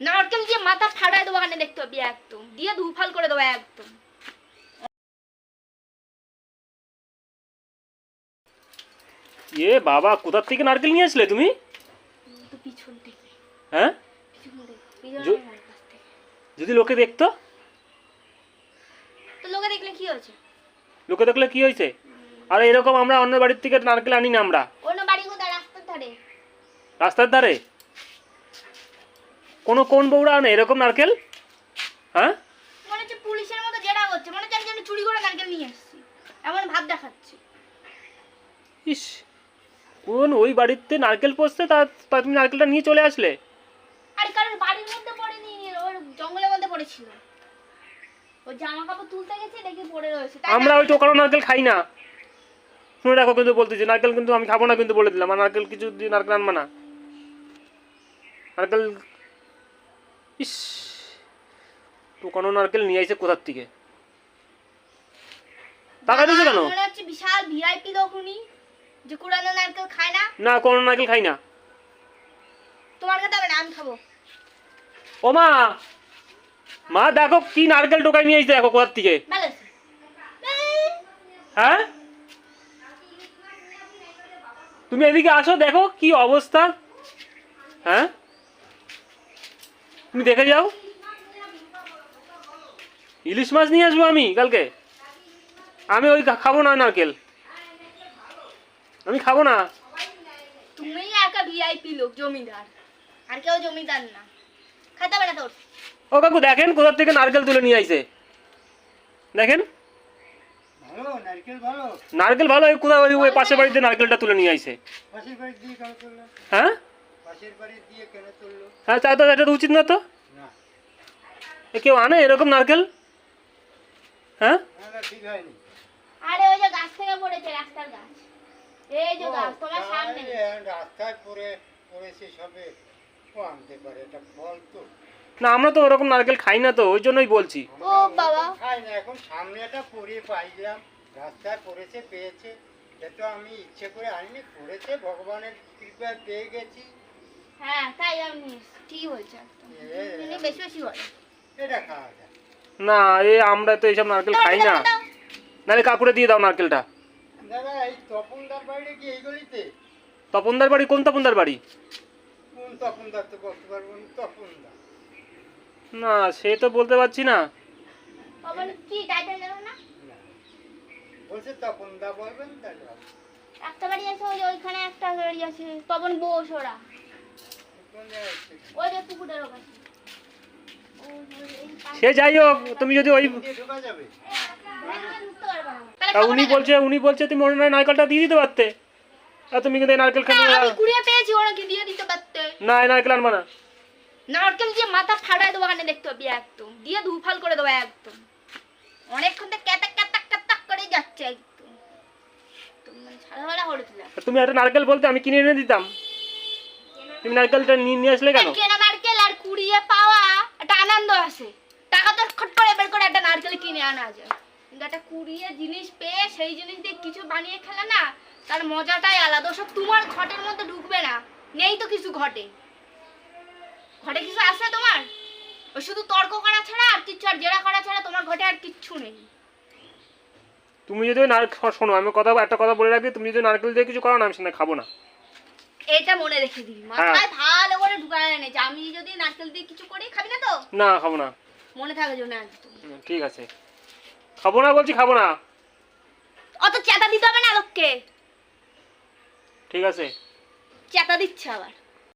নারকেল দিয়ে মাথা ফাটায় দেবো ওখানে দেখতে পাবি একদম। দিয়ে ধুফাল করে দেবো একদম। এ বাবা কোথার থেকে নারকেল নিয়ে আসলে তুমি? হ্যাঁ। যদি লোকে দেখতো? লোকে দেখলে কি হয়েছে? লোকে দেখলে কি হয়েছে? আর এরকম আমরা অন্য বাড়ির থেকে নারকেল আনি না আমরা। অন্য বাড়ি কোথায়? রাস্তার ধারে। রাস্তার ধারে? কোনো কোন বউরা আনে? এরকম নারকেল? হ্যাঁ? মনে হচ্ছে পুলিশের মতো জেরা করছে। মনে হচ্ছে আমি চুরি করে নারকেল নিয়ে এসেছি। এমন ভাব দেখাচ্ছে। ইস কোন ওই বাড়িতে নারকেল পচতে তা তা তুমি নারকেলটা নিয়ে চলে আসলে? আর কারোর বাড়ির মধ্যে পড়েনি ওর জঙ্গলের মধ্যে পড়েছিল। ও জামা কাপড় তুলতে গেছে দেখি পড়ে রয়েছে। আমরা? ওই টোকানো নারকেল খাই না। শুনে রাখো কিন্তু বলতেছি নারকেল কিন্তু আমি খাব না কিন্তু বলে দিলাম আর নারকেল কিছু নারকেল আনবা না। নারকেল ইস নারকেল নিয়ে আইছে কোথার থেকে? টাকা দিয়েছ কেন? হচ্ছে বিশাল ভিআইপি যে কুড়ানো নারকেল খায় না। না কোনো নারকেল খাই না। তোমার খেতে হবে না আমি খাব। ও মা মা দেখো কি নারকেল টোকাই নিয়ে আইছে দেখো কোথার থেকে। হ্যাঁ? তুমি এদিকে আসো দেখো কি অবস্থা। হ্যাঁ? তুমি দেখে যাও। ইলিশ মাছ নিয়ে আসব আমি কালকে। আমি ওই খাব না নারকেল। আমি খাব না। তুমিই একা ভিআইপি লোক জমিদার। আর কেউ জমিদার না। খেতে হবে না তোর। ও কাকু দেখেন কোথার থেকে নারকেল তুলে নিয়ে আইছে। দেখেন। নারকেল ভালো। নারকেল ওই কোথাও ওই ওই পাশের বাড়িতে নারকেলটা তুলে নিয়ে আইছে। পাশের বাড়ি দিয়ে কেন তুললো? হ্যাঁ? হ্যাঁ তা তো এটা তো উচিত না তো? কেউ আনে এরকম নারকেল? হ্যাঁ? না না ঠিক হয়নি আরে ওই যে গাছ থেকে পড়েছে রাস্তার গাছ। এই যে গাছ তোমার সামনে। রাস্তায় পড়ে পড়েছে সবে। ও আনতে পারে এটা ফল তো। না আমরা তো ওরকম নারকেল খাই না তো ওই জন্যই বলছি। ও বাবা। খাই না এখন সামনে একটা পড়ে পাইলাম। রাস্তায় পড়েছে পেয়েছে। এটা আমি ইচ্ছে করে আনিনি পড়েছে ভগবানের কৃপায় পেয়ে গেছি। হ্যাঁ তাই আমি ঠিকই বলছো একদম। বেশি বেশি বলো। এটা খাওয়া যায়। না এ আমরা তো এইসব নারকেল খাই না। নাহলে কাকুরে দিয়ে দাও নারকেলটা। দাদা এই তপনদার বাড়ি কি এই গলিতে? তপনদার বাড়ি? কোন তপনদার বাড়ি? কোন তপনদার তো বলতে পারব না তপনদার না সে তো বলতে পারছি না। আবার কি টাইটেল দেবো না? না। বলছে তপনদা বলবেন তাহলে। একটা বাড়ি আছে ওইখানে একটা বাড়ি আছে তখন বস ওরা। সে যাই হোক তুমি যদি ওই খাব উনি বলছে উনি বলছে তুমি ওনার নারকেলটা দিয়ে দিতে পারতে? আর তুমি কিন্তু নারকেল খেলে হ্যাঁ, আমি কুড়িয়ে পেয়েছি ওনাকে দিয়ে দিতে পারতে। না এই নারকেল আনবা না। নারকেল দিয়ে মাথা ফাটায় দেবো ওখানে দেখতে পাবি একদম। দিয়ে ধুফাল করে দেবো একদম। অনেকক্ষণ থেকে ক্যাতাক ক্যাতাক ক্যাতাক করে যাচ্ছে একদম। মানে তুমি একটা নারকেল বলতে আমি কিনে এনে দিতাম। তুমি নারকেলটা নিয়ে নিয়ে আসলে কেন? কেনা নারকেল আর কুড়িয়ে পাওয়া একটা আনন্দ আছে। টাকা তো খট করে বের করে একটা নারকেল কিনে আনা যায়। কিন্তু একটা কুড়িয়ে জিনিস পেয়ে সেই জিনিস দিয়ে কিছু বানিয়ে খেলে না তার মজাটাই আলাদা। ওসব তোমার ঘটের মধ্যে ঢুকবে না। নেই তো কিছু ঘটে। ঘটে কিছু আছে তোমার? ওই শুধু তর্ক করা ছাড়া আর কিচ্ছু আর জেরা করা ছাড়া তোমার ঘটে আর কিচ্ছু নেই। তুমি যদি নারকেল শোনো আমি কথা একটা কথা বলে রাখি তুমি যদি নারকেল দিয়ে কিছু করো না আমি সেটা খাব না। এটা মনে রেখে দিবি। মাথায় ভালো করে ঢুকায় এনেছে আমি যদি নারকেল দিয়ে কিছু করি খাবি না তো? না খাব না। মনে থাকে জন্য একদম ঠিক আছে। খাব না বলছি খাব না। অত চেতা দিতে হবে না লোককে। ঠিক আছে। চেতা দিচ্ছে আবার।